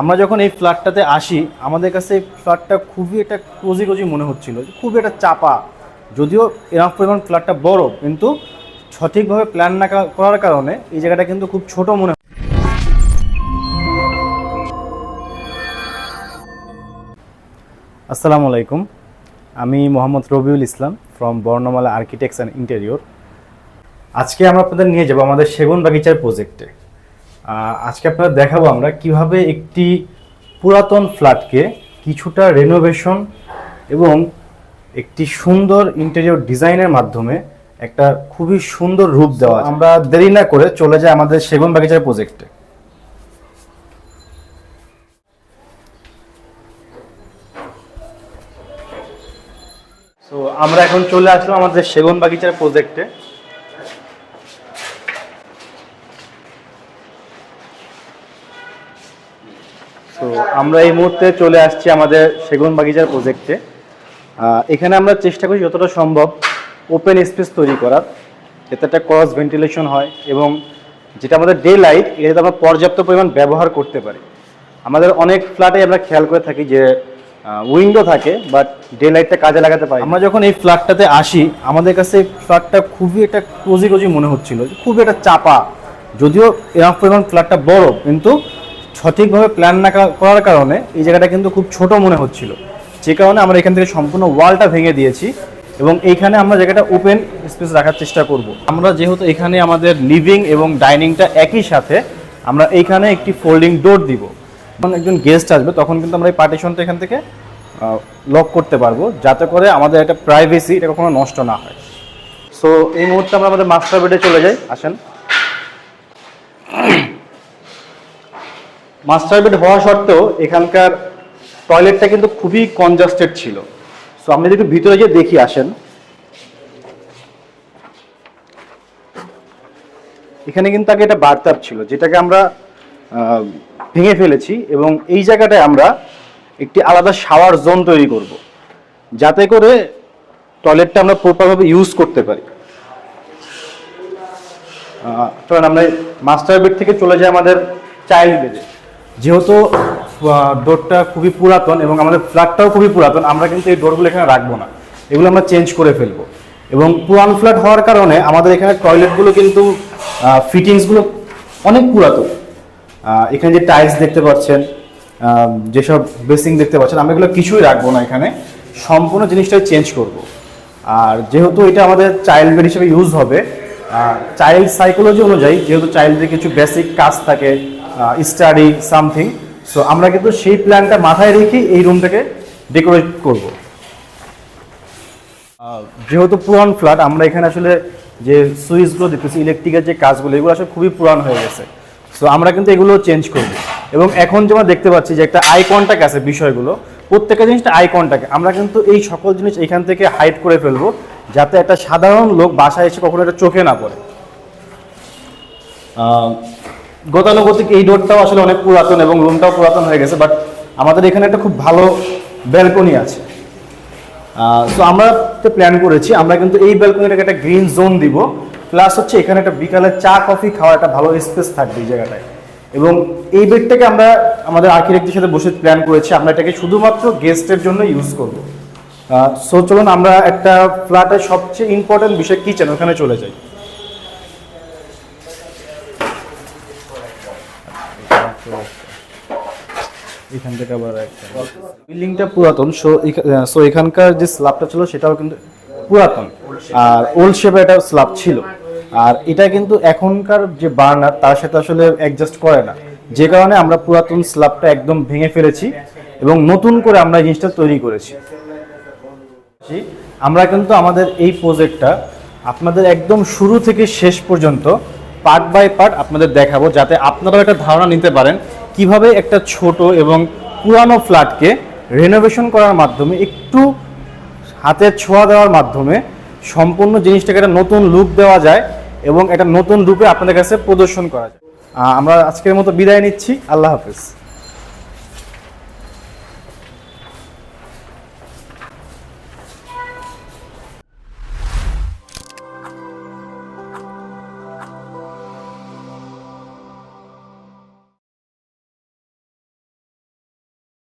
আমরা যখন এই ফ্ল্যাটটাতে আসি, আমাদের কাছে এই ফ্ল্যাটটা খুবই একটা কোজি কোজি মনে হচ্ছিল। খুবই একটা চাপা। যদিও এরকম পরিমাণ ফ্ল্যাটটা বড়, কিন্তু সঠিকভাবে প্ল্যান না করার কারণে এই জায়গাটা কিন্তু খুব ছোট মনে আসসালামু আলাইকুম। আমি Mohammad Rabiul Islam from Bornomala architects and interior আজকে আমরা আপনাদের নিয়ে যাব আমাদের সেগুন বাগিচার প্রজেক্টে আজকে আপনাদের দেখাবো আমরা কীভাবে একটি পুরাতন ফ্ল্যাটকে কিছুটা রেনোভেশন এবং একটি সুন্দর ইন্টেরিয়র ডিজাইনের মাধ্যমে একটা খুবই সুন্দর রূপ দেওয়া আমরা দেরি না করে চলে যাই আমাদের সেগুন বাগিচার প্রজেক্টে তো আমরা এখন চলে আসলাম আমাদের সেগুন বাগিচার প্রজেক্টে তো আমরা এই মুহূর্তে চলে আসছি আমাদের সেগুন বাগিচার প্রজেক্টে এখানে আমরা চেষ্টা করি যতটা সম্ভব ওপেন স্পেস তৈরি করার, যাতে একটা ক্রস ভেন্টিলেশন হয় এবং যেটা আমাদের ডে লাইট এটা আমরা পর্যাপ্ত পরিমাণ ব্যবহার করতে পারি। আমাদের অনেক ফ্ল্যাটে আমরা খেয়াল করে থাকি যে উইন্ডো থাকে বাট ডে লাইটটা কাজে লাগাতে পারি আমরা যখন এই ফ্ল্যাটটাতে আসি, আমাদের কাছে ফ্ল্যাটটা খুবই একটা কোজি কোজি মনে হচ্ছিল, খুবই একটা চাপা। যদিও এরকম পরিমাণ ফ্ল্যাটটা বড়, কিন্তু সঠিকভাবে প্ল্যান না করার কারণে এই জায়গাটা কিন্তু খুব ছোট মনে হচ্ছিল। যে কারণে আমরা এখান থেকে সম্পূর্ণ ওয়ালটা ভেঙে দিয়েছি এবং এইখানে আমরা জায়গাটা ওপেন স্পেস রাখার চেষ্টা করব। আমরা যেহেতু এখানে আমাদের লিভিং এবং ডাইনিংটা একই সাথে, আমরা এইখানে একটি ফোল্ডিং ডোর দিব। যখন একজন গেস্ট আসবে, তখন কিন্তু আমরা এই পার্টিশনটা এখান থেকে লক করতে পারব। যাতে করে আমাদের একটা প্রাইভেসি এটা কখনো নষ্ট না হয়। সো এই মুহূর্তে আমরা আমাদের মাস্টার বেডে চলে যাই। আসেন। মাস্টার বেড হওয়া সত্ত্বেও এখানকার টয়লেটটা কিন্তু খুবই কনজাস্টেড ছিল। সো আমরা যদি একটু ভিতরে গিয়ে দেখি আসেন। এখানে কিন্তু আগে একটা বার্তাব ছিল, যেটাকে আমরা ভেঙে ফেলেছি এবং এই জায়গাটায় আমরা একটি আলাদা শাওয়ার জোন তৈরি করব, যাতে করে টয়লেটটা আমরা প্রপারভাবে ইউজ করতে পারি। আমরা মাস্টার বেড থেকে চলে যাই আমাদের চাইল্ড বেডে যেহেতু ডোরটা খুবই পুরাতন এবং আমাদের ফ্ল্যাটটাও খুবই পুরাতন, আমরা কিন্তু এই ডোরগুলো এখানে রাখব না। এগুলো আমরা চেঞ্জ করে ফেলব। এবং পুরান ফ্ল্যাট হওয়ার কারণে আমাদের এখানে টয়লেটগুলো কিন্তু ফিটিংসগুলো অনেক পুরাতন। এখানে যে টাইলস দেখতে পাচ্ছেন যেসব বেসিং দেখতে পাচ্ছেন আমরা এগুলো কিছুই রাখব না এখানে। সম্পূর্ণ জিনিসটাই চেঞ্জ করব। আর যেহেতু এটা আমাদের চাইল্ড বেড হিসেবে ইউজ হবে চাইল্ড সাইকোলজি অনুযায়ী, যেহেতু চাইল্ডদের কিছু বেসিক কাজ থাকে স্টাডি সামথিং সো আমরা কিন্তু সেই প্ল্যানটা মাথায় রেখে এই রুমটাকে ডেকোরেট করব। যেহেতু পুরান ফ্ল্যাট আমরা এখানে আসলে যে সুইচগুলো দেখতেছি ইলেকট্রিকের যে কাজগুলো, এগুলো আসলে খুবই পুরান হয়ে গেছে। সো আমরা কিন্তু এগুলো চেঞ্জ করব। এবং এখন যে আমরা দেখতে পাচ্ছি যে একটা আই কন্ট্যাক্ট আছে বিষয়গুলো, প্রত্যেকটা জিনিসটা আই কন্ট্যাক্ট আমরা কিন্তু এই সকল জিনিস এখান থেকে হাইড করে ফেলব, যাতে একটা সাধারণ লোক বাসায় এসে কখনো এটা চোখে না পড়ে। গতানুগতিক এই ডোরটাও আসলে অনেক পুরাতন এবং রুমটাও পুরাতন হয়ে গেছে বাট আমাদের এখানে একটা খুব ভালো ব্যালকনি আছে। তো আমরা তো প্ল্যান করেছি, আমরা কিন্তু এই ব্যালকনিটাকে একটা গ্রিন জোন দিব প্লাস হচ্ছে এখানে একটা বিকালে চা কফি খাওয়ার একটা ভালো স্পেস থাকবে এই জায়গাটায়। এবং এই বেডটাকে আমরা আমাদের আর্কিটেক্টের সাথে বসে প্ল্যান করেছি, আমরা এটাকে শুধুমাত্র গেস্টের জন্য ইউজ করব। সো চলুন আমরা একটা ফ্ল্যাটের সবচেয়ে ইম্পর্টেন্ট বিষয় কিচেন ওখানে চলে যাই। এখান থেকে আবার একটা। বিল্ডিংটা পুরাতন সো এখানকার যে স্ল্যাবটা ছিল, সেটাও কিন্তু পুরাতন। আর ওল্ড শেপের একটা স্ল্যাব ছিল। আর এটা কিন্তু এখনকার যে বার্নার, তার সাথে আসলে অ্যাডজাস্ট করে না। যে কারণে আমরা পুরাতন স্ল্যাবটা একদম ভেঙে ফেলেছি এবং নতুন করে আমরা জিনিসটা তৈরি করেছি। আমরা কিন্তু আমাদের এই প্রজেক্টটা আপনাদের একদম শুরু থেকে শেষ পর্যন্ত পার্ট বাই পার্ট আপনাদের দেখাবো যাতে আপনারাও একটা ধারণা নিতে পারেন কীভাবে একটা ছোট এবং পুরানো ফ্ল্যাটকে রেনোভেশন করার মাধ্যমে, একটু হাতের ছোঁয়া দেওয়ার মাধ্যমে সম্পূর্ণ জিনিসটাকে একটা নতুন লুক দেওয়া যায় এবং একটা নতুন রূপে আপনাদের কাছে প্রদর্শন করা যায়। আমরা আজকের মতো বিদায় নিচ্ছি। আল্লাহ হাফেজ।